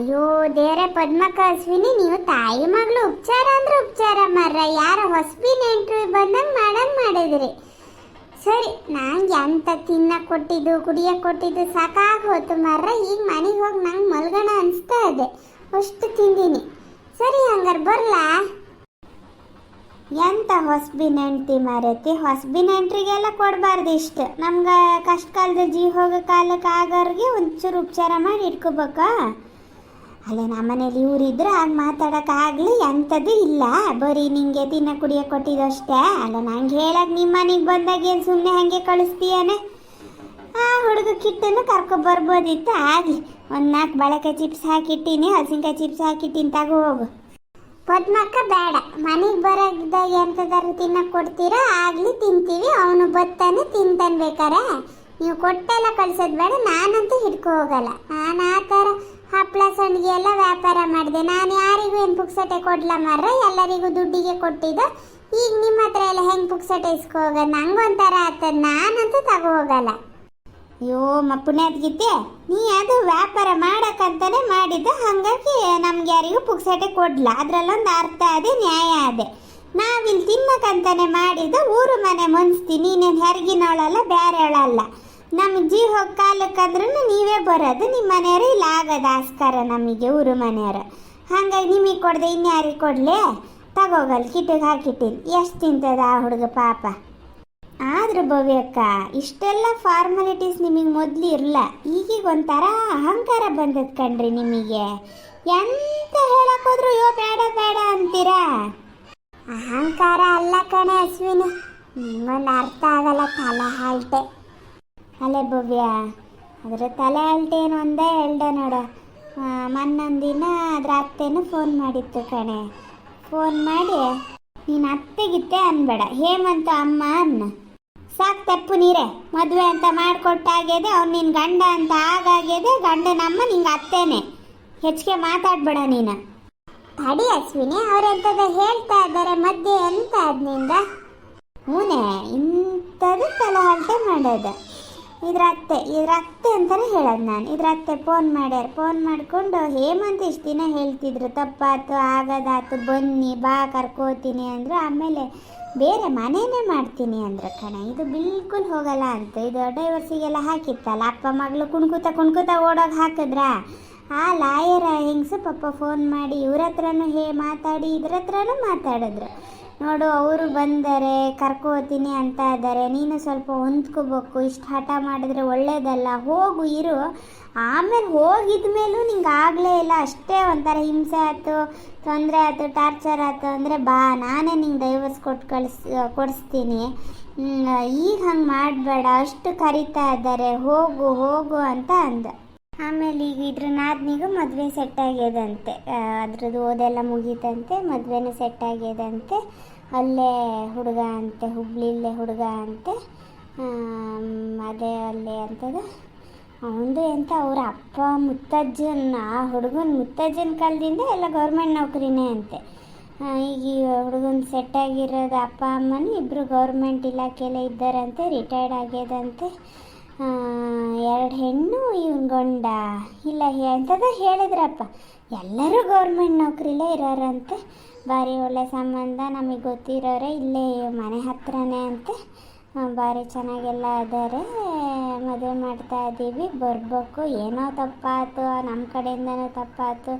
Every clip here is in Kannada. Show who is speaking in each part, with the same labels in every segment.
Speaker 1: ಅಯ್ಯೋ ದೇರೆ ಪದ್ಮಕ್ಕ ಅಶ್ವಿನಿ ನೀವು ತಾಯಿ ಮಗಳು ಉಪಚಾರ ಅಂದ್ರೆ ಉಪಚಾರ ಮರ್ರ. ಯಾರ ಹೊಸಬಿ ನೆಂಟ್ರು ಬಂದಂಗೆ ಮಾಡಂಗ್ ಮಾಡಿದ್ರಿ. ಸರಿ, ನಂಗೆ ಎಂತ ತಿನ್ನ ಕೊಟ್ಟಿದ್ದು, ಕುಡಿಯ ಕೊಟ್ಟಿದ್ದು ಸಾಕಾಗಿ ಹೋತು ಮರ್ರ. ಈಗ ಮನೆಗೆ ಹೋಗಿ ನಂಗೆ ಮಲ್ಗಣ ಅನಿಸ್ತಾ ಇದೆ. ಅಷ್ಟು ತಿಂದೀನಿ. ಸರಿ, ಹಂಗಾರೆ ಬರಲಾ? ಎಂತ ಹೊಸಬಿ ನೆಂಟಿ ಮಾರೈತಿ ಹೊಸಬಿ ನೆಂಟ್ರಿಗೆಲ್ಲ ಕೊಡಬಾರ್ದು ಇಷ್ಟು. ನಮ್ಗೆ ಕಷ್ಟ ಕಾಲದ ಜೀವ ಹೋಗೋ ಕಾಲಕ್ಕೆ ಆಗೋರಿಗೆ ಒಂಚೂರು ಉಪಚಾರ ಮಾಡಿ ಇಟ್ಕೋಬೇಕಾ? ಅಲ್ಲೇ ನಮ್ಮನೇಲಿ ಇವರಿದ್ರೆ ಆಗ ಮಾತಾಡೋಕ್ಕಾಗಲಿ ಅಂಥದ್ದು ಇಲ್ಲ. ಬರೀ ನಿಂಗೆ ತಿನ್ನ ಕುಡಿಯೋ ಕೊಟ್ಟಿದ್ದಷ್ಟೇ. ಅಲ್ಲ, ನಂಗೆ ಹೇಳಕ್ಕೆ ನಿಮ್ಮ ಮನೆಗೆ ಬಂದಾಗ ಏನು ಸುಮ್ಮನೆ ಹಾಗೆ ಕಳಿಸ್ತೀಯಾನೆ? ಆ ಹುಡುಗ ಕಿಟ್ಟನ್ನು ಕರ್ಕೊ ಬರ್ಬೋದಿತ್ತು. ಆಗಲಿ, ಒಂದು ನಾಲ್ಕು ಬಳಕೆ ಚಿಪ್ಸ್ ಹಾಕಿಟ್ಟಿನಿ ಹಸಿನ್ಕಾಯಿ ಚಿಪ್ಸ್ ಹಾಕಿಟ್ಟಿನಿ, ತಗೋ ಹೋಗು. ಪದ್ಮಕ್ಕ ಬೇಡ. ಮನೆಗೆ ಬರೋದಾಗ ಎಂಥದಾರು ತಿನ್ನಕ್ಕೆ ಕೊಡ್ತೀರಾ? ಆಗಲಿ, ತಿಂತೀವಿ. ಅವನು ಬತ್ತಾನೆ, ತಿಂತಾನೆ ಬೇಕಾರೆ. ನೀವು ಕೊಟ್ಟೆಲ್ಲ ಕಳ್ಸೋದು ಬೇಡ, ನಾನಂತೂ ಹಿಡ್ಕೊ ಹೋಗಲ್ಲ. ನಾನು ಆ ಥರ ಹಪ್ಪಳ ಸಂಡಿಗೆ ಎಲ್ಲ ವ್ಯಾಪಾರ ಮಾಡಿದೆ. ನಾನು ಯಾರಿಗೂ ಏನು ಪುಕ್ಸಟೆ ಕೊಡಲ ಮಾರ್ರೆ? ಎಲ್ಲರಿಗೂ ದುಡ್ಡಿಗೆ ಕೊಟ್ಟಿದ್ದು. ಈಗ ನಿಮ್ಮ ಹತ್ರ ಎಲ್ಲ ಹೆಂಗೆ ಪುಕ್ಸಟೆ ಇಸ್ಕೋಗ ನಂಗೊಂಥರ ಆಗ್ತದೆ ನಾನಂತೂ ತಗೋ ಹೋಗಲ್ಲ. ಅಯ್ಯೋ ಮ ಪುಣ್ಯಾತ್ಗಿದ್ದೆ ನೀ ಅದು ವ್ಯಾಪಾರ ಮಾಡೋಕ್ಕಂತಲೇ ಮಾಡಿದ್ದು. ಹಾಗಾಗಿ ನಮ್ಗೆ ಯಾರಿಗೂ ಪುಕ್ಸಟೆ ಕೊಡ್ಲ. ಅದರಲ್ಲೊಂದು ಅರ್ಥ ಅದೇ, ನ್ಯಾಯ ಅದೇ. ನಾವಿಲ್ಲಿ ತಿನ್ನಕ್ಕಂತಲೇ ಮಾಡಿದ್ದು. ಊರು ಮನೆ ಮುಂಚ್ತೀನಿ ನೀನೇನು ಹೆರ್ಗಿನವಳಲ್ಲ ಬೇರೆಯವಳಲ್ಲ ನಮಗೆ ಜೀವ ಕಾಲಕ್ಕಾದ್ರೂ ನೀವೇ ಬರೋದು ನಿಮ್ಮ ಮನೆಯವರು ಇಲ್ಲ ಆಗದ ಆಸ್ಕಾರ ನಮಗೆ, ಊರು ಮನೆಯವರು. ಹಾಗಾಗಿ ನಿಮಗೆ ಕೊಡದೆ, ಇನ್ಯಾರಿಗೆ ಕೊಡಲೇ? ತಗೋಗಲ್ ಕಿಟ್ಟಿಗೆ ಹಾಕಿಟ್ಟಿನಿ. ಎಷ್ಟು ತಿಂತದ ಆ ಹುಡುಗ ಪಾಪ? ಆದ್ರೆ ಭವ್ಯಕ್ಕ ಇಷ್ಟೆಲ್ಲ ಫಾರ್ಮಾಲಿಟೀಸ್ ನಿಮಗೆ ಮೊದಲು ಇರಲ್ಲ ಈಗೀಗ ಒಂಥರ ಅಹಂಕಾರ ಬಂದದ್ ಕಣ್ರಿ ನಿಮಗೆ. ಎಂತ ಹೇಳಕ್ ಹೋದ್ರು ಅಯ್ಯೋ ಬೇಡ ಬೇಡ ಅಂತೀರಾ? ಅಹಂಕಾರ ಅಲ್ಲ ಕಣೆ, ಅಶ್ವಿನಿ. ನಿಮ್ಮನ್ನ ಅರ್ಥ ಆಗಲ್ಲ, ತಲೆ ಹಾಲ್ಟೆ ಅಲೆ ಭವ್ಯ. ಅದರ ತಲೆ ಅಲ್ಟೇನು ಒಂದೇ ಹೇಳ್ದೆ ನೋಡು. ಮೊನ್ನೊಂದಿನ ಅದ್ರ ಅತ್ತೆನೂ ಫೋನ್ ಮಾಡಿತ್ತು ಕಣೆ. ಫೋನ್ ಮಾಡಿ, ನೀನು ಅತ್ತೆಗಿತ್ತೆ ಅನ್ಬೇಡ. ಹೇಮಂತ ಅಮ್ಮ ಅನ್ನ. ಸಾಕು ತಪ್ಪು ನೀರೇ. ಮದುವೆ ಅಂತ ಮಾಡಿಕೊಟ್ಟಾಗಿದೆ ಅವ್ನು ನಿನ್ನ ಗಂಡ ಅಂತ ಆಗಾಗಿದೆ ಗಂಡನಮ್ಮ ನಿಂಗೆ ಅತ್ತೇನೆ. ಹೆಚ್ಚಿಗೆ ಮಾತಾಡ್ಬೇಡ ನೀನು. ಅಡಿ ಅಶ್ವಿನಿ ಅವರೆಂಥದ್ದು ಹೇಳ್ತಾ ಇದ್ದಾರೆ? ಮಧ್ಯೆ ಎಂತ ಅದ್ನಿಂದ? ಹೂನೆ, ಇಂಥದ್ದು ತಲಹರಟೆ ಮಾಡೋದು. ಇದ್ರ ಅತ್ತೆ ಇದ್ರ ಅತ್ತೆ ಅಂತಾನೆ ಹೇಳೋದು ನಾನು. ಇದ್ರ ಅತ್ತೆ ಫೋನ್ ಮಾಡ್ಯಾರ. ಫೋನ್ ಮಾಡಿಕೊಂಡು, ಹೇಮಂತ, ಇಷ್ಟು ದಿನ ಹೇಳ್ತಿದ್ರು. ತಪ್ಪಾತು ಆಗದಾತು ಬನ್ನಿ, ಬಾ, ಕರ್ಕೋತೀನಿ. ಅಂದರು. ಆಮೇಲೆ ಬೇರೆ ಮನೇನೇ ಮಾಡ್ತೀನಿ ಅಂದ್ರೆ ಕಣೆ. ಇದು ಬಿಲ್ಕುಲ್ ಹೋಗಲ್ಲ ಅಂತ. ಇದು ಡೈವರ್ಸಿಗೆಲ್ಲ ಹಾಕಿತ್ತಲ್ಲ. ಅಪ್ಪ, ಮಗಳು ಕುಣ್ಕುತ ಕುಣ್ಕುತ ಓಡೋಗಿ ಹಾಕಿದ್ರ? ಆ ಲಾಯರ ಹೆಂಗ್ಸು ಪಪ್ಪ ಫೋನ್ ಮಾಡಿ ಇವ್ರ ಹತ್ರನೂ ಹೇ ಮಾತಾಡಿ ಇದ್ರ ಹತ್ರನೂ ಮಾತಾಡಿದ್ರು. ನೋಡು, ಅವರು ಬಂದರೆ ಕರ್ಕೋತೀನಿ ಅಂತ ಇದ್ದಾರೆ. ನೀನು ಸ್ವಲ್ಪ ಹೊಂದ್ಕೋಬೇಕು. ಇಷ್ಟು ಹಠ ಮಾಡಿದ್ರೆ ಒಳ್ಳೇದಲ್ಲ. ಹೋಗು, ಇರು. ಆಮೇಲೆ ಹೋಗಿದ ಮೇಲೂ ನಿಂಗೆ ಆಗಲೇ ಇಲ್ಲ. ಅಷ್ಟೇ ಒಂಥರ ಹಿಂಸೆ ಆಯಿತು, ತೊಂದರೆ ಆಯಿತು, ಟಾರ್ಚರ್ ಆಯಿತು ಅಂದರೆ ಬಾ, ನಾನೇ ನಿಂಗೆ ಡೈವರ್ಸ್ ಕೊಟ್ಟು ಕಳಿಸ್, ಕೊಡಿಸ್ತೀನಿ. ಈಗ ಹಂಗೆ ಮಾಡಬೇಡ. ಅಷ್ಟು ಕರಿತಾ ಇದ್ದಾರೆ. ಹೋಗು ಹೋಗು ಅಂತ ಅಂದ. ಆಮೇಲೆ ಈಗ ಇದ್ರ ನಾದ್ನಿಗೂ ಮದುವೆ ಸೆಟ್ ಆಗ್ಯದಂತೆ. ಅದ್ರದ್ದು ಓದೆಲ್ಲ ಮುಗೀತಂತೆ, ಮದುವೆನೂ ಸೆಟ್ ಆಗ್ಯದಂತೆ. ಅಲ್ಲೇ ಹುಡುಗ ಅಂತೆ, ಹುಬ್ಳಿಲ್ಲೇ ಹುಡುಗ ಅಂತೆ. ಅದೇ ಅಲ್ಲೇ ಅಂತದ. ಅವನದು ಎಂತ, ಅವ್ರ ಅಪ್ಪ ಮುತ್ತಜ್ಜನ, ಆ ಹುಡುಗನ ಮುತ್ತಜ್ಜನ ಕಾಲದಿಂದ ಎಲ್ಲ ಗೌರ್ಮೆಂಟ್ ನೌಕರಿನೇ ಅಂತೆ. ಈಗ ಹುಡುಗನ ಸೆಟ್ ಆಗಿರೋದು ಅಪ್ಪ, ಅಮ್ಮನೂ ಇಬ್ಬರು ಗೌರ್ಮೆಂಟ್ ಇಲಾಖೆಯಲ್ಲೇ ಇದ್ದಾರಂತೆ ರಿಟೈರ್ಡ್ ಆಗ್ಯದಂತೆ. ಎರಡು ಹೆಣ್ಣು, ಇವನ್ ಗಂಡ. ಇಲ್ಲ ಎಂಥದ ಹೇಳಿದ್ರಪ್ಪ. ಎಲ್ಲರೂ ಗೌರ್ಮೆಂಟ್ ನೌಕರಿಲೇ ಇರೋರಂತೆ. ಭಾರಿ ಒಳ್ಳೆ ಸಂಬಂಧ, ನಮಗೆ ಗೊತ್ತಿರೋರೆ ಇಲ್ಲೇ ಮನೆ ಹತ್ರನೇ ಅಂತೆ. ಭಾರಿ ಚೆನ್ನಾಗೆಲ್ಲ ಇದ್ದಾರೆ ಮದುವೆ ಮಾಡ್ತಾ ಇದ್ದೀವಿ ಬರಬೇಕು. ಏನೋ ತಪ್ಪಾಯ್ತು. ನಮ್ಮ ಕಡೆಯಿಂದನೂ ತಪ್ಪಾಯ್ತು.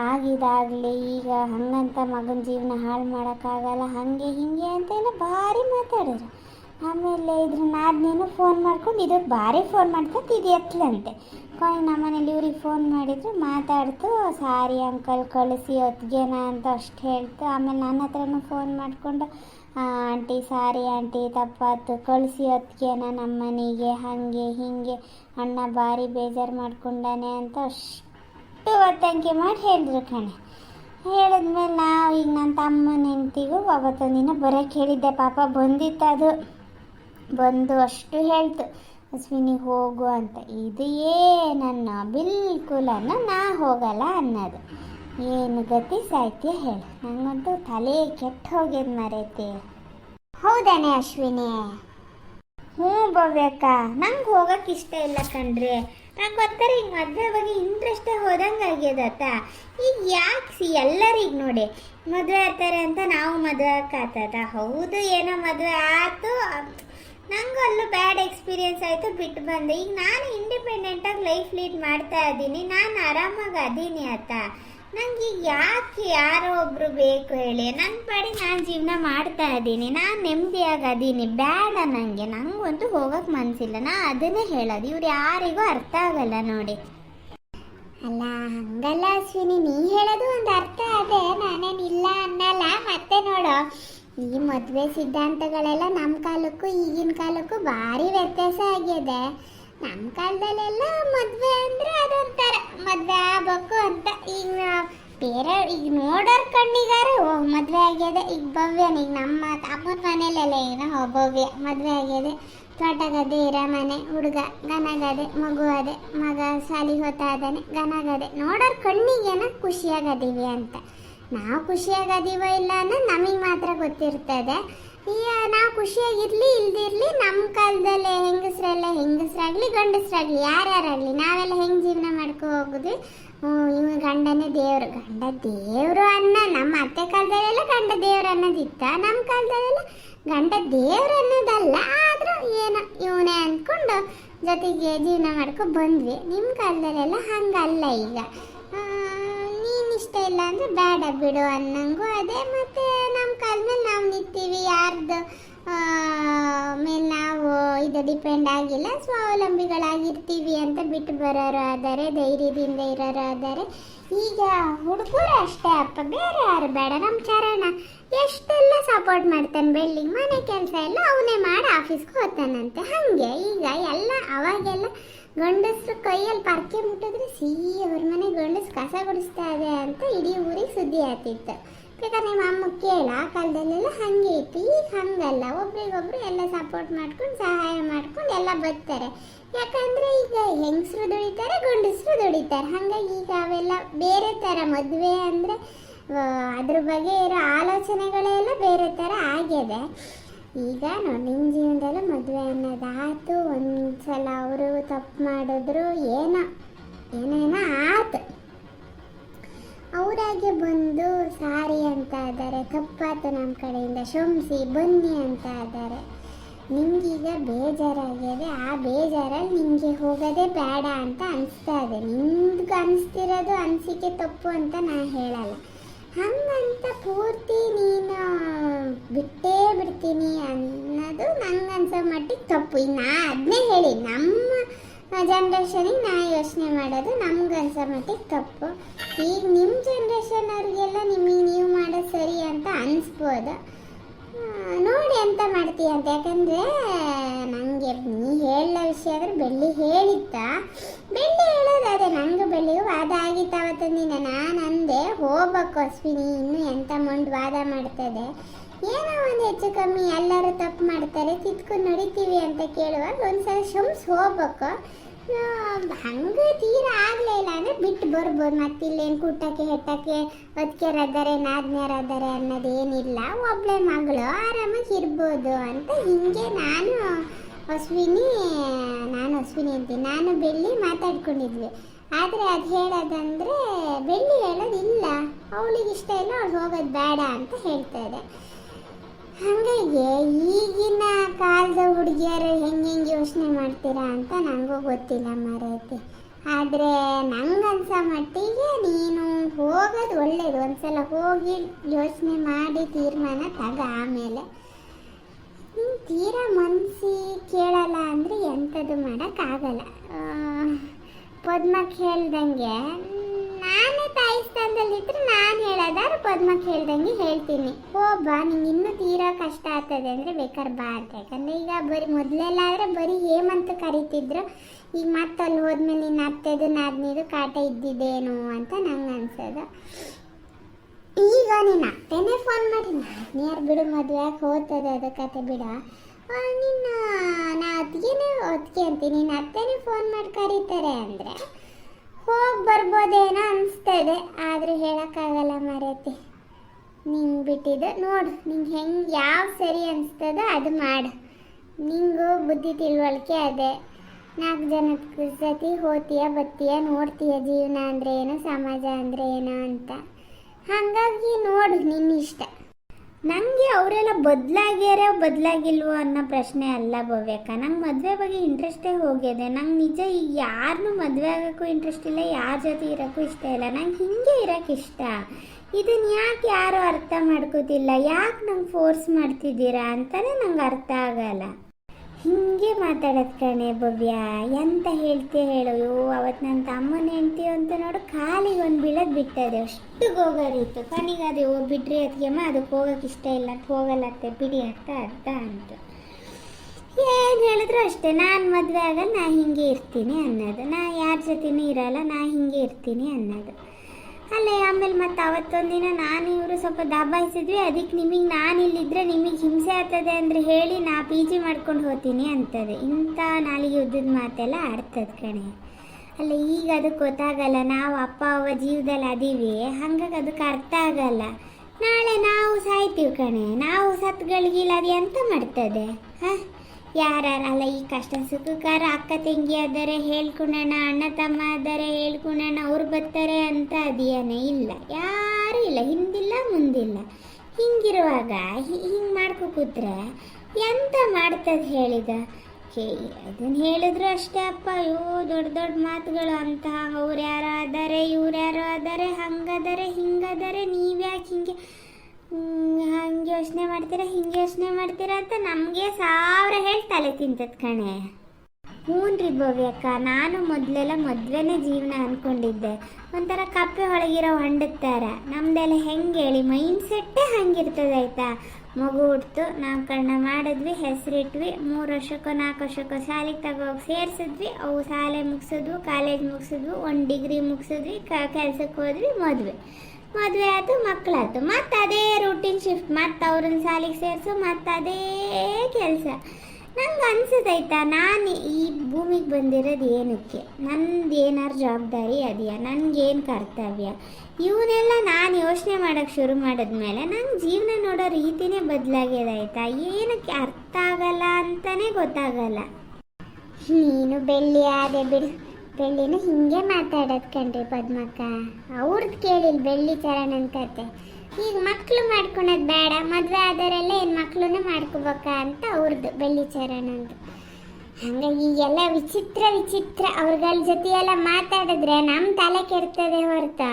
Speaker 1: ಆಗಿದಾಗಲಿ, ಈಗ ಹಂಗಂತ ಮಗನ ಜೀವನ ಹಾಳು ಮಾಡೋಕ್ಕಾಗಲ್ಲ. ಹಾಗೆ, ಹೀಗೆ ಅಂತೆಲ್ಲ ಭಾರಿ ಮಾತಾಡಿದ್ರು. ಆಮೇಲೆ ಇದ್ರ ನೀನು ಫೋನ್ ಮಾಡ್ಕೊಂಡು ಇದಕ್ಕೆ ಭಾರಿ ಫೋನ್ ಮಾಡ್ಕೊಂಡು ಇದು ಎತ್ತಲಂತೆ ಕೊನೆ ನಮ್ಮನೇಲಿ ಇವ್ರಿಗೆ ಫೋನ್ ಮಾಡಿದ್ರು, ಮಾತಾಡ್ತು, ಸಾರಿ ಅಂಕಲ್ ಕಳಿಸಿ ಹೊತ್ತಿಗೆನ ಅಂತ ಅಷ್ಟು ಹೇಳ್ತು. ಆಮೇಲೆ ನನ್ನ ಹತ್ರನೂ ಫೋನ್ ಮಾಡಿಕೊಂಡು ಆಂಟಿ, ಸಾರಿ ಆಂಟಿ ತಪ್ಪಾತು ಕಳಿಸಿ ಹೊತ್ತಿಗೆನ ನಮ್ಮ ಮನೆಗೆ, ಹಾಗೆ, ಹೀಗೆ. ಅಣ್ಣ ಭಾರಿ ಬೇಜಾರು ಮಾಡ್ಕೊಂಡಾನೆ ಅಂತ ಅಷ್ಟು ಒತ್ತಂಕೆ ಮಾಡಿ ಹೇಳಿದ್ರು ಕಣೆ. ಹೇಳಿದ್ಮೇಲೆ ನಾವು, ಈಗ ನನ್ನ ತಮ್ಮನ ಹೆಂಡ್ತಿಗೂ ಅವತ್ತೊಂದಿನ ಬರೋಕ್ಕೆ ಹೇಳಿದ್ದೆ. ಪಾಪ ಬಂದಿತ್ತು ಅದು ಬಂದು ಅಷ್ಟು ಹೇಳ್ತು ಅಶ್ವಿನಿ ಹೋಗು ಅಂತ. ಇದು ಏನನ್ನ? ಬಿಲ್ಕುಲನ್ನ ನಾ ಹೋಗಲ್ಲ ಅನ್ನೋದು. ಏನು ಗತಿ ಸಾಹಿತ್ಯ ಹೇಳು. ನಂಗಂತೂ ತಲೆ ಕೆಟ್ಟು ಹೋಗ್ಯದ ಮರೈತಿ. ಹೌದಾನೆ ಅಶ್ವಿನಿ? ಹ್ಞೂ ಭವ್ಯಕ್ಕ ನಂಗೆ ಹೋಗಕ್ಕೆ ಇಷ್ಟ ಇಲ್ಲ ಕಣ್ರಿ. ನಂಗೆ ಒಂಥರ ಈಗ ಮದುವೆ ಬಗ್ಗೆ ಇಂಟ್ರೆಸ್ಟೇ ಹೋದಂಗೆ ಆಗ್ಯದತ್ತ ಈಗ ಯಾಕೆ ಎಲ್ಲರಿಗೆ ನೋಡಿ? ಮದುವೆ ಆಗ್ತಾರೆ ಅಂತ ನಾವು ಮದುವೆ ಆಕಾತದ ಹೌದು, ಏನೋ ಮದುವೆ ಆಯ್ತು ಅಲ್ಲೂ ಬ್ಯಾಡ್ ಎಕ್ಸ್ಪೀರಿಯನ್ಸ್ ಆಯಿತು, ಬಿಟ್ಟು ಬಂದೆ. ಈಗ ನಾನು ಇಂಡಿಪೆಂಡೆಂಟಾಗಿ ಲೈಫ್ ಲೀಡ್ ಮಾಡ್ತಾ ಇದ್ದೀನಿ. ನಾನು ಆರಾಮಾಗಿ ಅದೀನಿ ಅತ್ತ. ನಂಗೆ ಈಗ ಯಾಕೆ ಯಾರೋ ಒಬ್ರು ಬೇಕು ಹೇಳಿ. ನನ್ನ ಪಾಡಿ ನಾನು ಜೀವನ ಮಾಡ್ತಾ ಇದ್ದೀನಿ. ನಾನು ನೆಮ್ಮದಿಯಾಗಿ ಅದೀನಿ. ಬೇಡ ನನಗೆ ನನಗಂತೂ ಹೋಗಕ್ಕೆ ಮನಸ್ಸಿಲ್ಲ ನಾ ಅದನ್ನೇ ಹೇಳೋದು. ಇವ್ರು ಯಾರಿಗೂ ಅರ್ಥ ಆಗಲ್ಲ ನೋಡಿ. ಅಲ್ಲ, ಹಂಗಲ್ಲ ಅಶ್ವಿನಿ. ನೀ ಹೇಳೋದು ಒಂದು ಅರ್ಥ ಅದೇ ನಾನೇನಿಲ್ಲ ಅನ್ನಲ್ಲ. ಮತ್ತೆ ನೋಡು. ಈ ಮದುವೆ ಸಿದ್ಧಾಂತಗಳೆಲ್ಲ ನಮ್ಮ ಕಾಲಕ್ಕೂ ಈಗಿನ ಕಾಲಕ್ಕೂ ಭಾರಿ ವ್ಯತ್ಯಾಸ ಆಗಿದೆ. ನಮ್ಮ ಕಾಲದಲ್ಲೆಲ್ಲ ಮದುವೆ ಅಂದರೆ ಅದೊಂಥರ ಮದುವೆ ಆಗಬೇಕು ಅಂತ. ಈಗ ಬೇರೆ ಈಗ ನೋಡೋರ್ ಕಣ್ಣಿಗಾರೆ, ಓ, ಮದುವೆ ಆಗ್ಯದೆ ಈಗ ಭವ್ಯನ, ಈಗ ನಮ್ಮ ಅಮ್ಮನ ಮನೇಲೆಲ್ಲ ಏನೋ ಭವ್ಯ, ಮದುವೆ ಆಗ್ಯದೆ ತೋಟ ಇರ ಮನೆ ಹುಡುಗ ಗನಗದೆ ಮಗು ಅದೆ, ಮಗ ಸಾಲಿ ಹೊತ್ತಾದನೆ ಗನಗದೆ ನೋಡೋರ್ ಕಣ್ಣಿಗೇನ ಖುಷಿಯಾಗದೀವಿ ಅಂತ. ನಾವು ಖುಷಿಯಾಗದೀವೋ ಇಲ್ಲ ಅಂದ್ರೆ ನಮಗೆ ಗೊತ್ತಿರ್ತದೆ ಈಗ ನಾವು ಖುಷಿಯಾಗಿರಲಿ ಇಲ್ದಿರ್ಲಿ ನಮ್ಮ ಕಾಲದಲ್ಲಿ ಹೆಂಗಸ್ರೆಲ್ಲ ಹೆಂಗಸರಾಗಲಿ, ಗಂಡಸರಾಗಲಿ, ಯಾರ್ಯಾರಾಗ್ಲಿ, ನಾವೆಲ್ಲ ಹೆಂಗೆ ಜೀವನ ಮಾಡ್ಕೊ ಹೋಗಿದ್ವಿ? ಇವ ಗಂಡನೇ ದೇವರು. ಗಂಡ ದೇವರು ಅನ್ನ, ನಮ್ಮ ಅತ್ತೆ ಕಾಲದಲ್ಲೆಲ್ಲ ಗಂಡ ದೇವರು ಅನ್ನೋದಿತ್ತ. ನಮ್ಮ ಕಾಲದಲ್ಲೆಲ್ಲ ಗಂಡ ದೇವರು ಅನ್ನೋದಲ್ಲ, ಆದರೂ ಏನೋ ಇವನೇ ಅಂದ್ಕೊಂಡು ಜೊತೆಗೆ ಜೀವನ ಮಾಡ್ಕೊ ಬಂದ್ವಿ. ನಿಮ್ಮ ಕಾಲದಲ್ಲೆಲ್ಲ ಹಂಗಲ್ಲ ಈಗ. ನೀನು ಇಷ್ಟ ಇಲ್ಲ ಅಂದರೆ ಬೇಡ ಬಿಡು ಅನ್ನಂಗೂ ಅದೇ, ಮತ್ತೆ ಯಾರ್ದು ಮೇಲೆ ನಾವು ಇದು ಡಿಪೆಂಡ್ ಆಗಿಲ್ಲ. ಸ್ವಾವಲಂಬಿಗಳಾಗಿರ್ತೀವಿ ಅಂತ ಬಿಟ್ಟು ಬರೋರು ಆದರೆ ಧೈರ್ಯದಿಂದ ಇರೋರು ಆದರೆ ಈಗ ಹುಡುಗರು ಅಷ್ಟೇ, ಅಪ್ಪ ಬೇರೆ ಯಾರು ಬೇಡ. ನಮ್ಮ ಚರಣ ಎಷ್ಟೆಲ್ಲ ಸಪೋರ್ಟ್ ಮಾಡ್ತಾನೆ ಬೆಳ್ಳಿಗೆ ಮನೆ ಕೆಲಸ ಎಲ್ಲ ಅವನೇ ಮಾಡಿ ಆಫೀಸ್ಗೆ ಹೋಗ್ತಾನಂತೆ. ಹಾಗೆ ಈಗ ಎಲ್ಲ ಅವಾಗೆಲ್ಲ ಗಂಡಸ್ರು ಕೈಯಲ್ಲಿ ಪರ್ಕೆ ಮುಟ್ಟಿದ್ರೆ ಸಿಹಿ ಅವ್ರ ಮನೆ ಗಂಡಸ್ ಕಸ ಗುಡಿಸ್ತಾ ಇದೆ ಅಂತ ಇಡೀ ಊರಿಗೆ ಸುದ್ದಿ ಆಗ್ತಿತ್ತು. ಬೇಕಾದ್ರೆ ನಿಮ್ಮ ಅಮ್ಮ ಕೇಳ, ಆ ಕಾಲದಲ್ಲೆಲ್ಲ ಹಂಗೆ ಇತ್ತು. ಈಗ ಹಂಗಲ್ಲ. ಒಬ್ರಿಗೊಬ್ರು ಎಲ್ಲ ಸಪೋರ್ಟ್ ಮಾಡ್ಕೊಂಡು, ಸಹಾಯ ಮಾಡ್ಕೊಂಡು ಎಲ್ಲ ಬರ್ತಾರೆ ಯಾಕಂದ್ರೆ ಈಗ ಹೆಂಗಸರು ದುಡಿತಾರೆ, ಗಂಡಸರು ದುಡಿತಾರೆ. ಹಾಗಾಗಿ ಈಗ ಅವೆಲ್ಲ ಬೇರೆ ಥರ ಮದುವೆ ಅಂದರೆ ಅದ್ರ ಬಗ್ಗೆ ಇರೋ ಆಲೋಚನೆಗಳೆಲ್ಲ ಬೇರೆ ಥರ ಆಗಿದೆ. ಈಗ ನೋಡಿ ನಿಮ್ಮ ಜೀವನದಲ್ಲೂ ಮದುವೆ ಒಂದು ಸಲ ಅವರು ತಪ್ಪು ಮಾಡಿದ್ರು, ಏನೋ, ಏನೇನೋ ಆಯ್ತು ಅವರಾಗೆ ಬಂದು ಸಾರಿ ಇದ್ದಾರೆ ತಪ್ಪಾತು ನಮ್ಮ ಕಡೆಯಿಂದ ಶ್ರಮಿಸಿ ಬನ್ನಿ ಅಂತ ಇದ್ದಾರೆ ನಿಮಗೀಗ ಬೇಜಾರಾಗಿದೆ. ಆ ಬೇಜಾರಲ್ಲಿ ನಿಮಗೆ ಹೋಗೋದೇ ಬೇಡ ಅಂತ ಅನಿಸ್ತಾ ಇದೆ. ನಿಮ್ಗೆ ಅನಿಸ್ತಿರೋದು ಅನಿಸಿಕೆ ತಪ್ಪು ಅಂತ ನಾ ಹೇಳಲ್ಲ. ಹಂಗಂತ ಪೂರ್ತಿ ನೀನು ಬಿಟ್ಟೇ ಬಿಡ್ತೀನಿ ಅನ್ನೋದು ನಂಗೆ ಅನ್ಸೋ ಮಟ್ಟಿಗೆ ತಪ್ಪು. ಇನ್ನು ಅದನ್ನೇ ಹೇಳಿ, ನಮ್ಮ ಜನ್ರೇಷನಿಗೆ ನಾ ಯೋಚನೆ ಮಾಡೋದು ನಮ್ಗೆ ಅನ್ಸೋ ಮಟ್ಟಿಗೆ ತಪ್ಪು. ಈಗ ನಿಮ್ಮ ಜನ್ರೇಷನ್ ಅವ್ರಿಗೆಲ್ಲ ನಿಮಗೆ ನೀವು ಮಾಡೋದು ಸರಿ ಅಂತ ಅನಿಸ್ಬೋದು. ನೋಡಿ ಅಂತ ಮಾಡ್ತೀಯ ಅಂತ. ಯಾಕಂದರೆ ನನಗೆ ನೀ ಹೇಳೋ ವಿಷಯ ಆದರೆ ಬೆಳ್ಳಿ ಹೇಳಿತ್ತ ಬೆಳ್ಳಿ ಹೇಳೋದು ಅದೇ ನನಗೆ ಬೆಳ್ಳಿಗೂ ವಾದ ಆಗಿತ್ತು ಅವತ್ತೊಂದಿನ. ನಾನು ಅಂದೆ ಹೋಗ್ಬೇಕು ಅಶ್ವಿನಿ, ಇನ್ನೂ ಎಂಥ ಮೊಂಡು ವಾದ ಮಾಡ್ತದೆ. ಏನೋ ಒಂದು ಹೆಚ್ಚು ಕಮ್ಮಿ ಎಲ್ಲರೂ ತಪ್ಪು ಮಾಡ್ತಾರೆ ತಿದ್ಕೊಂಡು ನಡಿತೀವಿ ಅಂತ ಕೇಳುವಾಗ ಒಂದ್ಸಲ ಶಮ್ಸ್ ಹೋಗ್ಬೇಕು. ಹಂಗೆ ತೀರ ಆಗಲೇ ಇಲ್ಲ, ಅಂದರೆ ಬಿಟ್ಟು ಬರ್ಬೋದು. ಮತ್ತೆ ಇಲ್ಲೇನು ಕೂಟಕ್ಕೆ ಹೆಟ್ಟಕ್ಕೆ ಒದ್ಕೆರದ್ದಾರೆ ನಾದ್ನ್ಯಾರದ್ದಾರೆ ಅನ್ನೋದೇನಿಲ್ಲ. ಒಬ್ಬಳೆ ಮಗಳು ಆರಾಮಾಗಿ ಇರ್ಬೋದು ಅಂತ ಹಿಂಗೆ ನಾನು ಅಶ್ವಿನಿ ನಾನು ಅಶ್ವಿನಿ ಅಂತೀನಿ. ನಾನು ಬೆಳ್ಳಿ ಮಾತಾಡ್ಕೊಂಡಿದ್ವಿ. ಆದರೆ ಅದು ಹೇಳೋದಂದರೆ ಬೆಳ್ಳಿ ಹೇಳೋದಿಲ್ಲ. ಅವಳಿಗೆ ಇಷ್ಟ ಇಲ್ಲ, ಅವ್ಳು ಹೋಗೋದು ಬೇಡ ಅಂತ ಹೇಳ್ತಾ ಇದೆ ಹಾಗಾಗಿ? ಈಗಿನ ಕಾಲದ ಹುಡುಗಿಯರು ಹೆಂಗೆ ಹೆಂಗೆ ಯೋಚನೆ ಮಾಡ್ತೀರಾ ಅಂತ ನನಗೂ ಗೊತ್ತಿಲ್ಲ ಮರೈತಿ. ಆದರೆ ನಂಗನ್ಸೋ ಮಟ್ಟಿಗೆ ನೀನು ಹೋಗೋದು ಒಳ್ಳೇದು. ಒಂದ್ಸಲ ಹೋಗಿ ಯೋಚನೆ ಮಾಡಿ ತೀರ್ಮಾನ ತಗ ಆಮೇಲೆ. ನೀನು ತೀರಾ ಮನಸ್ಸಿ ಕೇಳಲ್ಲ ಅಂದರೆ ಎಂಥದ್ದು ಮಾಡೋಕ್ಕಾಗಲ್ಲ. ಪದ್ಮಕ್ಕೆ ಹೇಳ್ದಂಗೆ ನಾನೇ ತಾಯಿ ಸ್ಥಾನದಲ್ಲಿದ್ದರೆ ನಾನು ಹೇಳೋದಾದ್ರೆ ಪದ್ಮಕ್ಕೆ ಹೇಳ್ದಂಗೆ ಹೇಳ್ತೀನಿ ಹೋಗ್ಬ ನಿಂಗೆ ಇನ್ನೂ ತೀರಾ ಕಷ್ಟ ಆಗ್ತದೆ ಅಂದರೆ ಬೇಕಾದ್ರೆ ಬಾ ಯಾಕಂದರೆ ಈಗ ಬರೀ ಮೊದಲೆಲ್ಲ ಆದರೆ ಬರೀ ಹೇಮಂತ ಕರಿತಿದ್ರು. ಈಗ ಮತ್ತೆ ಅಲ್ಲಿ ಹೋದ್ಮೇಲೆ ನಿನ್ನ ಅತ್ತೆದು ನಾದ್ನಿದು ಕಾಟ ಇದ್ದಿದ್ದೇನು ಅಂತ ನಂಗೆ ಅನ್ಸೋದು. ಈಗ ನಿನ್ನ ಅತ್ತೆನೇ ಫೋನ್ ಮಾಡಿ, ನಾದ್ನಿಯಾರು ಬಿಡು ಮದುವೆ ಯಾಕೆ ಹೋಗ್ತದೆ ಅದು ಕತೆ ಬಿಡ. ನಿನ್ನ, ನಾ ಅತ್ತಿಗೆನೇ ಅತ್ತಿಗೆ ಅಂತೀನಿ. ನಿನ್ನ ಅತ್ತೆನೇ ಫೋನ್ ಮಾಡಿ ಕರೀತಾರೆ ಅಂದರೆ ಹೋಗಿ ಬರ್ಬೋದೇನೋ ಅನಿಸ್ತದೆ, ಆದರೆ ಹೇಳೋಕ್ಕಾಗಲ್ಲ ಮರತಿ. ನಿಂಗೆ ಬಿಟ್ಟಿದ್ದು ನೋಡು, ನಿಂಗೆ ಹೆಂಗೆ ಯಾವ ಸರಿ ಅನಿಸ್ತದೋ ಅದು ಮಾಡು. ನಿಂಗೂ ಬುದ್ಧಿ ತಿಳುವಳಿಕೆ ಅದೇ.
Speaker 2: ನಾಲ್ಕು ಜನದ ಸತಿ ಹೋತೀಯ ಬತ್ತೀಯ ನೋಡ್ತೀಯ ಜೀವನ ಅಂದ್ರೆ ಏನು, ಸಮಾಜ ಅಂದ್ರೆ ಏನು ಅಂತ. ಹಾಗಾಗಿ ನೋಡು ನಿನ್ನ ಇಷ್ಟ
Speaker 1: ನನಗೆ ಅವರೆಲ್ಲ ಬದಲಾಗ್ಯಾರ ಬದಲಾಗಿಲ್ವೋ ಅನ್ನೋ ಪ್ರಶ್ನೆ ಅಲ್ಲ ಭವ್ಯಕ್ಕ. ನಂಗೆ ಮದುವೆ ಬಗ್ಗೆ ಇಂಟ್ರೆಸ್ಟೇ ಹೋಗಿದೆ ನಂಗೆ ನಿಜ ಈಗ ಯಾರನ್ನೂ ಮದುವೆ ಆಗೋಕ್ಕೂ ಇಂಟ್ರೆಸ್ಟ್ ಇಲ್ಲ, ಯಾರ ಜೊತೆ ಇರೋಕ್ಕೂ ಇಷ್ಟ ಇಲ್ಲ. ನಂಗೆ ಹಿಂಗೆ ಇರೋಕ್ಕೆ ಇಷ್ಟ. ಇದನ್ನು ಯಾಕೆ ಯಾರು ಅರ್ಥ ಮಾಡ್ಕೋತಿಲ್ಲ? ಯಾಕೆ ನಂಗೆ ಫೋರ್ಸ್ ಮಾಡ್ತಿದ್ದೀರಾ ಅಂತಲೇ ನಂಗೆ ಅರ್ಥ ಆಗಲ್ಲ. ಹಿಂಗೆ ಮಾತಾಡೋದು ಕಣೆ ಭವ್ಯ. ಎಂತ ಹೇಳ್ತೀಯ ಹೇಳು. ಅವತ್ ಅವತ್ತು ನನ್ನ ತಮ್ಮನ ಹೆಂಡ್ತಿ ಅಂತ ನೋಡು, ಕಾಲಿಗೆ ಒಂದು ಬೀಳೋದು ಬಿಟ್ಟದೆ. ಅಷ್ಟು ಗೋಗರಿತ್ತು ಕಣಿಗೆ ಅದು ಹೋಗಿ ಬಿಡ್ರಿ ಅದಕ್ಕೆಮ್ಮ ಅದಕ್ಕೆ ಹೋಗೋಕೆ ಇಷ್ಟ ಇಲ್ಲ ಅಂತ ಹೋಗಲ್ಲತ್ತೆ ಬಿಡಿ ಅಂತ ಅರ್ಥ ಅಂತ. ಏನು ಹೇಳಿದ್ರು ಅಷ್ಟೇ. ನಾನು ಮದುವೆ ಆಗ ನಾ ಹಿಂಗೆ ಇರ್ತೀನಿ ಅನ್ನೋದು. ನಾ ಯಾರ ಜೊತೆನೂ ಇರಲ್ಲ, ನಾ ಹಿಂಗೆ ಇರ್ತೀನಿ ಅನ್ನೋದು. ಅಲ್ಲೇ, ಆಮೇಲೆ ಮತ್ತೆ ಅವತ್ತೊಂದಿನ ನಾನು ಇವರು ಸ್ವಲ್ಪ ದಬಾಯಿಸಿದ್ವಿ ಅದಕ್ಕೆ ನಿಮಗೆ ನಾನು ಇಲ್ಲಿದ್ರೆ ನಿಮಗೆ ಹಿಂಸೆ ಆಗ್ತದೆ ಅಂದರೆ ಹೇಳಿ ನಾ ಪಿ ಜಿ ಮಾಡ್ಕೊಂಡು ಹೋಗ್ತೀನಿ ಅಂತದೆ ಇಂಥ ನಾಲಿಗೆ ಉದ್ದದ ಮಾತೆಲ್ಲ ಆಡ್ತದೆ ಕಣೆ. ಅಲ್ಲ, ಈಗ ಅದಕ್ಕೆ ಗೊತ್ತಾಗಲ್ಲ. ನಾವು ಅಪ್ಪ ಅವ್ವ ಜೀವದಲ್ಲಿ ಅದೀವಿ. ಹಂಗಾಗಿ ಅದಕ್ಕೆ ಅರ್ಥ ಆಗಲ್ಲ. ನಾಳೆ ನಾವು ಸಾಯ್ತೀವಿ ಕಣೆ. ನಾವು ಸತ್ಗಳಿಗಿಲ್ಲ ಅದು ಎಂತ ಮಾಡ್ತದೆ? ಹಾಂ? ಯಾರ್ಯಾರು ಅಲ್ಲ, ಈ ಕಷ್ಟ ಸುಖಕಾರ ಅಕ್ಕ ತಂಗಿ ಆದರೆ ಹೇಳ್ಕೊಳೋಣ ಅಣ್ಣ ತಮ್ಮ ಆದರೆ ಹೇಳ್ಕೊಳೋಣ ಅವ್ರು ಬರ್ತಾರೆ ಅಂತ ಅದೇನೇ ಇಲ್ಲ. ಯಾರೂ ಇಲ್ಲ, ಹಿಂದಿಲ್ಲ, ಮುಂದಿಲ್ಲ. ಹಿಂಗಿರುವಾಗ ಹಿಂಗೆ ಮಾಡ್ಕೊ ಕೂತ್ರೆ ಎಂತ ಮಾಡ್ತದೆ ಹೇಳಿದ? ಹೇ ಅದನ್ನು ಹೇಳಿದ್ರು ಅಷ್ಟೇ ಅಪ್ಪ. ಅಯ್ಯೋ, ದೊಡ್ಡ ದೊಡ್ಡ ಮಾತುಗಳು ಅಂತ. ಅವ್ರು ಯಾರೋ ಅದಾರೆ ಇವ್ರು ಯಾರೋ ಅದಾರೆ ಹಂಗದಾರೆ ಹಿಂಗದಾರೆ, ನೀವ್ಯಾಕೆ ಹಿಂಗೆ ಹಂಗೆ ಯೋಚನೆ ಮಾಡ್ತೀರಾ, ಹಿಂಗೆ ಯೋಚನೆ ಮಾಡ್ತೀರ ಅಂತ ನಮಗೆ ಸಾವಿರ ಹೇಳಿ ತಲೆ ತಿಂತದ ಕಣೆ. ಹ್ಞೂನ್ರಿ ಭವ್ಯಕ್ಕ ನಾನು ಮೊದಲೆಲ್ಲ ಮದುವೆನೇ ಜೀವನ ಅಂದ್ಕೊಂಡಿದ್ದೆ ಒಂಥರ ಕಪ್ಪೆ ಒಳಗಿರೋ ಹೊಂಡದ ಥರ ನಮ್ದೆಲ್ಲ ಹೆಂಗೆ ಹೇಳಿ ಮೈಂಡ್ ಸೆಟ್ಟೇ ಹಂಗಿರ್ತದೆ ಆಯ್ತಾ? ಮಗು ಹುಡ್ತು ನಾಮಕರಣ ಮಾಡಿದ್ವಿ, ಹೆಸರಿಟ್ವಿ, ಮೂರು ವರ್ಷಕ್ಕೋ, ನಾಲ್ಕು ವರ್ಷಕ್ಕೋ ಶಾಲೆಗೆ ತಗೋಗಿ ಸೇರಿಸಿದ್ವಿ, ಅವು ಶಾಲೆ ಮುಗಿಸಿದ್ವು, ಕಾಲೇಜ್ ಮುಗಿಸಿದ್ವು, ಒಂದು ಡಿಗ್ರಿ ಮುಗಿಸಿದ್ವಿ, ಕ ಕೆಲ್ಸಕ್ಕೆ ಹೋದ್ವಿ, ಮದುವೆ. ಮದುವೆ ಆಯ್ತು, ಮಕ್ಕಳಾಯ್ತು. ಮತ್ತೆ ಅದೇ ರೂಟೀನ್ ಶಿಫ್ಟ್ ಮತ್ತೆ ಅವ್ರನ್ನ ಸಾಲಿಗೆ ಸೇರಿಸು, ಮತ್ತೆ ಅದೇ ಕೆಲಸ. ನಂಗೆ ಅನ್ಸದೈತಾ ನಾನು ಈ ಭೂಮಿಗೆ ಬಂದಿರೋದು ಏನಕ್ಕೆ? ನಂದು ಏನಾರು ಜವಾಬ್ದಾರಿ ಅದೆಯಾ? ನನಗೇನು ಕರ್ತವ್ಯ? ಇವನ್ನೆಲ್ಲ ನಾನು ಯೋಚನೆ ಮಾಡೋಕ್ಕೆ ಶುರು ಮಾಡಿದ್ಮೇಲೆ ನನ್ನ ಜೀವನ ನೋಡೋ ರೀತಿನೇ ಬದಲಾಗ್ಯದಾಯ್ತಾ ಏನಕ್ಕೆ ಅರ್ಥ ಆಗಲ್ಲ ಅಂತಲೇ ಗೊತ್ತಾಗಲ್ಲ.
Speaker 2: ನೀನು ಬೆಳ್ಳಿ ಆದೆ ಬಿಡು. ಬೆಳ್ಳಿನ ಹಿಂಗೆ ಮಾತಾಡೋದು ಕಣ್ರಿ ಪದ್ಮಕ್ಕ. ಅವ್ರದ್ದು ಕೇಳಿಲ್ಲ ಬೆಳ್ಳಿ ಚರಣನ್ ಕತೆ. ಈಗ ಮಕ್ಕಳು ಮಾಡ್ಕೊಳೋದು ಬೇಡ, ಮದುವೆ ಆದವರೆಲ್ಲ ಏನು ಮಕ್ಕಳನ್ನ ಮಾಡ್ಕೋಬೇಕ ಅಂತ ಅವ್ರದ್ದು ಬೆಳ್ಳಿ ಚರಣಂದು ಹಂಗಾಗಿ ಈಗೆಲ್ಲ ವಿಚಿತ್ರ ವಿಚಿತ್ರ ಅವ್ರಗಳ ಜೊತೆಯೆಲ್ಲ ಮಾತಾಡಿದ್ರೆ ನಮ್ಮ ತಲೆ ಕೆಡ್ತದೆ ಹೊರತು.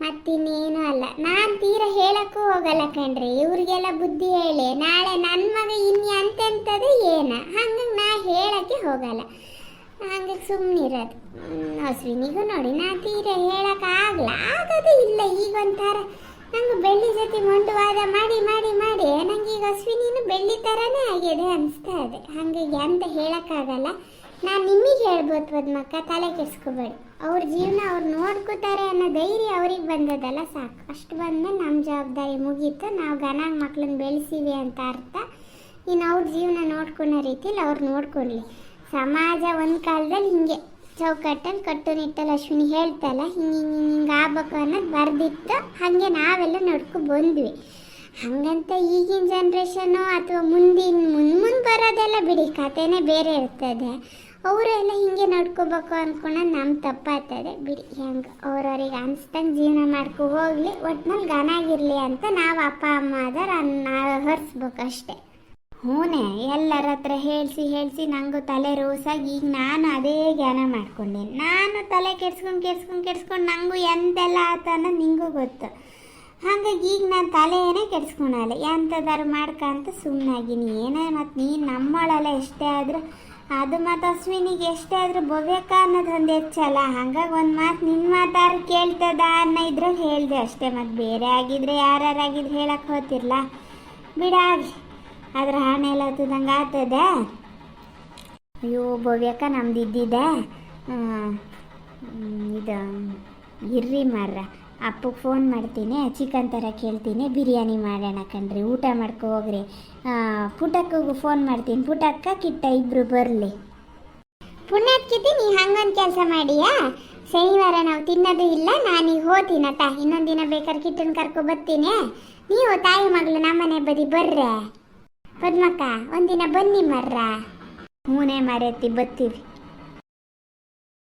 Speaker 2: ಮತ್ತಿನ್ನೇನೂ ಅಲ್ಲ. ನಾನು ತೀರ ಹೇಳಕ್ಕೂ ಹೋಗಲ್ಲ ಕಣ್ರಿ. ಇವ್ರಿಗೆಲ್ಲ ಬುದ್ಧಿ ಹೇಳಿ, ನಾಳೆ ನನ್ನ ಮಗ ಇನ್ನು ಅಂತೆಂಥದ್ದು ಏನ? ಹಂಗಾಗಿ ನಾ ಹೇಳಕ್ಕೆ ಹೋಗಲ್ಲ. ಹಂಗಾಗಿ ಸುಮ್ಮನಿರೋದು ಅಶ್ವಿನಿಗೂ ನೋಡಿ ನಾ ತೀರ ಹೇಳೋಕ್ಕಾಗಲ್ಲ ಆಗೋದು ಇಲ್ಲ ಈಗ ಒಂಥರ ನಂಗೆ ಬೆಳ್ಳಿ ಜೊತೆ ಮೊಂಡುವಾದ ಮಾಡಿ ಮಾಡಿ ಮಾಡಿ ನಂಗೆ ಈಗ ಅಶ್ವಿನಿನೂ ಬೆಳ್ಳಿ ಥರನೇ ಆಗಿದೆ ಅನಿಸ್ತಾ ಇದೆ. ಹಾಗಾಗಿ ಅಂತ ಹೇಳೋಕ್ಕಾಗಲ್ಲ. ನಾನು ನಿಮಗೆ ಹೇಳ್ಬೋದು ಪದ್ಮಕ್ಕ, ತಲೆ ಕೆಡ್ಸ್ಕೊಬೇಡಿ. ಅವ್ರ ಜೀವನ ಅವ್ರು ನೋಡ್ಕೋತಾರೆ ಅನ್ನೋ ಧೈರ್ಯ ಅವ್ರಿಗೆ ಬಂದದಲ್ಲ ಸಾಕು. ಅಷ್ಟು ಬಂದ್ಮೇಲೆ ನಮ್ಮ ಜವಾಬ್ದಾರಿ ಮುಗೀತು. ನಾವು ಗನಾಗ ಮಕ್ಳನ್ನ ಬೆಳೆಸೀವಿ ಅಂತ ಅರ್ಥ. ಇನ್ನು ಅವ್ರ ಜೀವನ ನೋಡ್ಕೊಳ್ಳೋ ರೀತಿಲಿ ಅವ್ರು ನೋಡ್ಕೊಳ್ಳಿ ಸಮಾಜ ಒಂದು ಕಾಲದಲ್ಲಿ ಹಿಂಗೆ. ಚೌಕಟ್ಟಲ್ಲಿ ಕಟ್ಟುನಿಟ್ಟಲ್ಲಿ ಅಶ್ವಿನಿ ಹೇಳ್ತಲ್ಲ, ಹಿಂಗೆ ಹಿಂಗೆ ಹಿಂಗೆ ಆಗ್ಬೇಕು ಅನ್ನೋದು ಬರೆದಿತ್ತು. ಹಾಗೆ ನಾವೆಲ್ಲ ನೋಡ್ಕೊ ಬಂದ್ವಿ. ಹಾಗಂತ ಈಗಿನ ಜನ್ರೇಷನು ಅಥವಾ ಮುಂದಿನ ಮುಂದೆ ಮುಂದೆ ಬರೋದೆಲ್ಲ ಬಿಡಿ ಕಥೆನೇ ಬೇರೆ ಇರ್ತದೆ. ಅವರೆಲ್ಲ ಹಿಂಗೆ ನೋಡ್ಕೋಬೇಕು ಅಂದ್ಕೊಂಡು ನಮ್ಮ ತಪ್ಪಾಗ್ತದೆ. ಬಿಡಿ, ಹೆಂಗೆ ಅವ್ರವ್ರಿಗೆ ಅನ್ಸ್ದಂಗೆ ಜೀವನ ಮಾಡ್ಕೊ ಹೋಗಲಿ, ಒಟ್ನಲ್ಲಿ ಗನಾಗಿರಲಿ ಅಂತ ನಾವು ಅಪ್ಪ, ಅಮ್ಮ ನಾವು ಹೊರಿಸ್ಬೇಕು ಅಷ್ಟೇ
Speaker 1: ಹೂನೆ, ಎಲ್ಲರ ಹತ್ರ ಹೇಳಿಸಿ ಹೇಳಿಸಿ ನನಗೂ ತಲೆ ರೋಸಾಗಿ ಈಗ ನಾನು ಅದೇ ಜ್ಞಾನ ಮಾಡ್ಕೊಂಡೆ ನಾನು ತಲೆ ಕೆಡ್ಸ್ಕೊಂಡು ಕೆಡ್ಸ್ಕೊಂಡು ಕೆಡ್ಸ್ಕೊಂಡು ನನಗೂ ಎಂತೆಲ್ಲ ಆತ ಅನ್ನೋದು ನಿಂಗೂ ಗೊತ್ತು. ಹಾಗಾಗಿ ಈಗ ನಾನು ತಲೆಯೇ ಕೆಡ್ಸ್ಕೊಳಲ್ಲ. ಎಂಥದಾರು ಮಾಡ್ಕಂತ ಸುಮ್ಮನಾಗಿನಿ ಏನೇ ಮತ್ತು ನೀನು ನಮ್ಮೊಳಲ್ಲ ಎಷ್ಟೇ ಆದರೂ, ಅದು ಮತ್ತು ಅಶ್ವಿನಿಗೆ ಎಷ್ಟೇ ಆದರೂ ಭವ್ಯಕ್ಕ ಅನ್ನೋದು ಒಂದು ಹೆಚ್ಚಲ್ಲ. ಹಾಗಾಗಿ ಒಂದು ಮಾತು ನಿನ್ನ ಮಾತಾರು ಕೇಳ್ತದ ಅನ್ನೋ ಇದ್ರಲ್ಲಿ ಹೇಳಿದೆ ಅಷ್ಟೇ. ಮತ್ತು ಬೇರೆ ಆಗಿದ್ರೆ ಯಾರ್ಯಾರಾಗಿದ್ರೆ ಹೇಳಕ್ಕೆ ಹೋತಿರ್ಲ? ಬಿಡಾಗಿ ಅದ್ರ ಹಣೆ ಎಲ್ಲ ಹತ್ತದಂಗೆ ಆಗ್ತದೆ. ಅಯ್ಯೋ, ಭವ್ಯಕ್ಕ ನಮ್ದು ಇದ್ದಿದೆ ಇದು, ಇರ್ರಿ ಮಾರ್ರ. ಅಪ್ಪಗೆ ಫೋನ್ ಮಾಡ್ತೀನಿ ಚಿಕನ್ ಥರ ಕೇಳ್ತೀನಿ, ಬಿರಿಯಾನಿ ಮಾಡೋಣ ಕಣ್ರಿ, ಊಟ ಮಾಡ್ಕೊ ಹೋಗ್ರಿ. ಪುಟಕ್ಕೂ ಫೋನ್ ಮಾಡ್ತೀನಿ. ಪುಟಕ್ಕ ಕಿಟ್ಟ ಇಬ್ಬರು ಬರಲಿ.
Speaker 2: ಪುಣ್ಯಾತ್ಕಿತಿ ನೀ ಹಂಗೊಂದು ಕೆಲಸ ಮಾಡಿಯಾ? ಶನಿವಾರ ನಾವು ತಿನ್ನೋದು ಇಲ್ಲ, ನಾನೀಗ ಹೋತೀನತ್ತ ಇನ್ನೊಂದು ದಿನ ಬೇಕಾದ್ರೆ ಕಿಟ್ಟನ್ನು ಕರ್ಕೊ ಬರ್ತೀನಿ. ನೀವು ತಾಯಿ ಮಗಳು ನಮ್ಮನೆ ಬದಿ ಬರ್ರೆ. ಪದ್ಮಕ್ಕ ಒಂದಿನ ಬನ್ನಿ ಮರ್ರ.
Speaker 1: ಮೂನೇ ಮರೆತಿ ಬತ್ತೀವಿ.